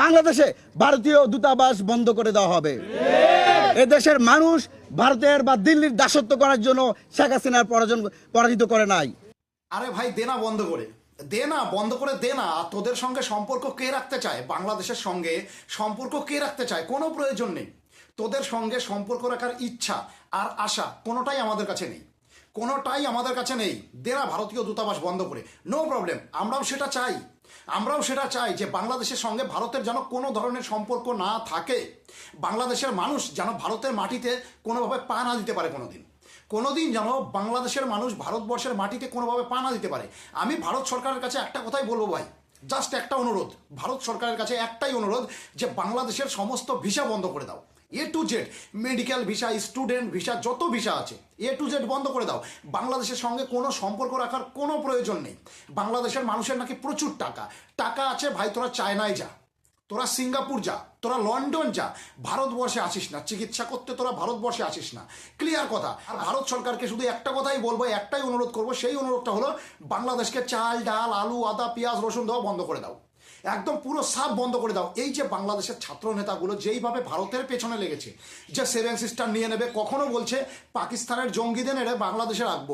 বাংলাদেশে ভারতীয় দূতাবাস বন্ধ করে দেওয়া হবে। এদেশের মানুষ ভারতের বা দিল্লির দাসত্ব করার জন্য শেখ হাসিনার পরাজন পরাজিত করে নাই। আরে ভাই দে না বন্ধ করে। দে না বন্ধ করে দে না আর তোদের সঙ্গে সম্পর্ক কে রাখতে চায়? বাংলাদেশের সঙ্গে সম্পর্ক কে রাখতে চায়? কোনো প্রয়োজন নেই। তোদের সঙ্গে সম্পর্ক রাখার ইচ্ছা আর আশা কোনোটাই আমাদের কাছে নেই। কোনোটাই আমাদের কাছে নেই। দেনা ভারতীয় দূতাবাস বন্ধ করে। নো প্রবলেম আমরাও সেটা চাই। আমরাও সেটা চাই যে বাংলাদেশের সঙ্গে ভারতের যেন কোনো ধরনের সম্পর্ক না থাকে। বাংলাদেশের মানুষ যেন ভারতের মাটিতে কোনোভাবে পা না দিতে পারে কোনোদিন। কোনোদিন যেন বাংলাদেশের মানুষ ভারতবর্ষের মাটিতে কোনোভাবে পা না দিতে পারে। আমি ভারত সরকারের কাছে একটা কথাই বলব ভাই। জাস্ট একটা অনুরোধ। ভারত সরকারের কাছে একটাই অনুরোধ যে বাংলাদেশের সমস্ত ভিসা বন্ধ করে দাও। A to Z medical visa student visa যত ভিসা আছে এ টু জেড বন্ধ করে দাও। বাংলাদেশের সঙ্গে কোনো সম্পর্ক রাখার কোনো প্রয়োজন নেই। বাংলাদেশের মানুষের নাকি প্রচুর টাকা। টাকা আছে, ভাই, তোরা চায়নায় যা। তোরা সিঙ্গাপুর যা। তোরা লন্ডন যা। ভারতবর্ষে আসিস না। চিকিৎসা করতে তোরা ভারতবর্ষে আসিস না। ক্লিয়ার কথা। আর ভারত সরকারকে শুধু একটা কথাই বলব, একটাই অনুরোধ করব, সেই অনুরোধটা হলো, বাংলাদেশকে চাল, ডাল, আলু, আদা, পেঁয়াজ, রসুন দেওয়া বন্ধ করে দাও। একদম পুরো সাপ বন্ধ করে দাও। এই যে বাংলাদেশের ছাত্র নেতাগুলো যেইভাবে ভারতের পেছনে লেগেছে, যে সেভেন সিস্টার নিয়ে নেবে, কখনো বলছে পাকিস্তানের জঙ্গিদের এনে বাংলাদেশে রাখব।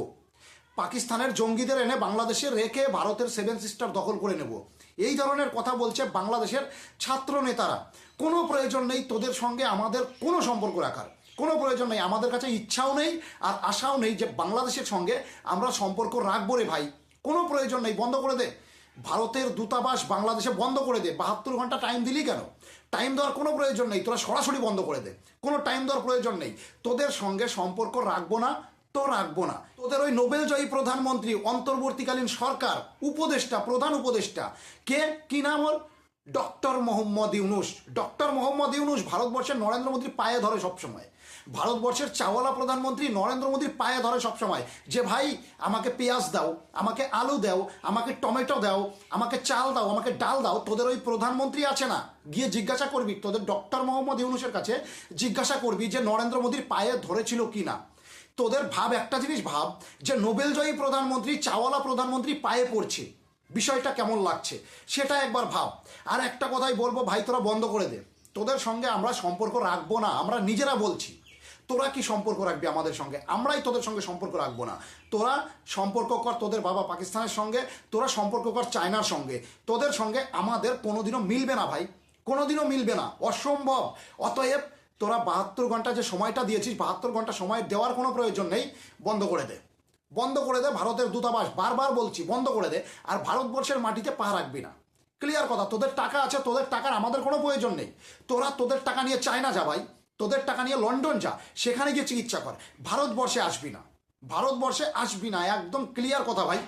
পাকিস্তানের জঙ্গিদের এনে বাংলাদেশে রেখে ভারতের সেভেন সিস্টার দখল করে নেব। এই ধরনের কথা বলছে বাংলাদেশের ছাত্র নেতারা কোনো প্রয়োজন নেই তোদের সঙ্গে আমাদের কোনো সম্পর্ক রাখার। কোনো প্রয়োজন নেই, আমাদের কাছে ইচ্ছাও নেই আর আশাও নেই যে বাংলাদেশের সঙ্গে আমরা সম্পর্ক রাখব রে ভাই। কোনো প্রয়োজন নেই, বন্ধ করে দে। ভারতের দূতাবাস বাংলাদেশে বন্ধ করে দে। বাহাত্তর ঘণ্টা টাইম দিলি কেন? টাইম দেওয়ার কোনো প্রয়োজন নেই। তোরা সরাসরি বন্ধ করে দে। কোনো টাইম দেওয়ার প্রয়োজন নেই। তোদের সঙ্গে সম্পর্ক রাখব না, তো রাখব না। তোদের ওই নোবেল জয়ী প্রধানমন্ত্রী, অন্তর্বর্তীকালীন সরকার, উপদেষ্টা, প্রধান উপদেষ্টা, কে? কি নাম ওর? ডক্টর মোহাম্মদ ইউনুস, ডক্টর মোহাম্মদ ইউনুস ভারতবর্ষের নরেন্দ্র মোদীর পায়ে ধরে সবসময়। ভারতবর্ষের চাওয়ালা প্রধানমন্ত্রী নরেন্দ্র মোদীর পায়ে ধরে সবসময় যে, ভাই, আমাকে পেঁয়াজ দাও, আমাকে আলু দাও, আমাকে টমেটো দাও, আমাকে চাল দাও, আমাকে ডাল দাও, তোদের ওই প্রধানমন্ত্রী আছে না? গিয়ে জিজ্ঞাসা করবি, তোদের ডক্টর মোহাম্মদ ইউনুসের কাছে জিজ্ঞাসা করবি যে, নরেন্দ্র মোদীর পায়ে ধরেছিল কি না? তোদের ভাব, একটা জিনিস ভাব, যে, নোবেলজয়ী প্রধানমন্ত্রী চাওয়ালা প্রধানমন্ত্রী পায়ে পড়ছে। বিষয়টা কেমন লাগছে সেটা একবার ভাব। আর একটা কথাই বলব, ভাই, তোরা বন্ধ করে দে। তোদের সঙ্গে আমরা সম্পর্ক রাখব না, আমরা নিজেরা বলছি। তোরা কি সম্পর্ক রাখবি আমাদের সঙ্গে? আমরাই তোদের সঙ্গে সম্পর্ক রাখব না। তোরা সম্পর্ক কর তোদের বাবা পাকিস্তানের সঙ্গে, তোরা সম্পর্ক কর চায়নার সঙ্গে। তোদের সঙ্গে আমাদের কোনোদিনও মিলবে না, ভাই। কোনোদিনও মিলবে না। অসম্ভব। অতএব তোরা বাহাত্তর ঘণ্টা যে সময়টা দিয়েছিস, বাহাত্তর ঘণ্টা সময় দেওয়ার কোনো প্রয়োজন নেই। বন্ধ করে দে। বন্ধ করে দে, ভারতের দূতাবাস, বারবার বলছি, বন্ধ করে দে, আর ভারতবর্ষের মাটিতে পা রাখবি না। ক্লিয়ার কথা, তোদের টাকা আছে, তোদের টাকার আমাদের কোনো প্রয়োজন নেই। তোরা তোদের টাকা নিয়ে চায়না যা ভাই, তোদের টাকা নিয়ে লন্ডন যা, সেখানে গিয়ে চিকিৎসা কর। ভারতবর্ষে আসবি না। ভারতবর্ষে আসবি না, একদম ক্লিয়ার কথা ভাই।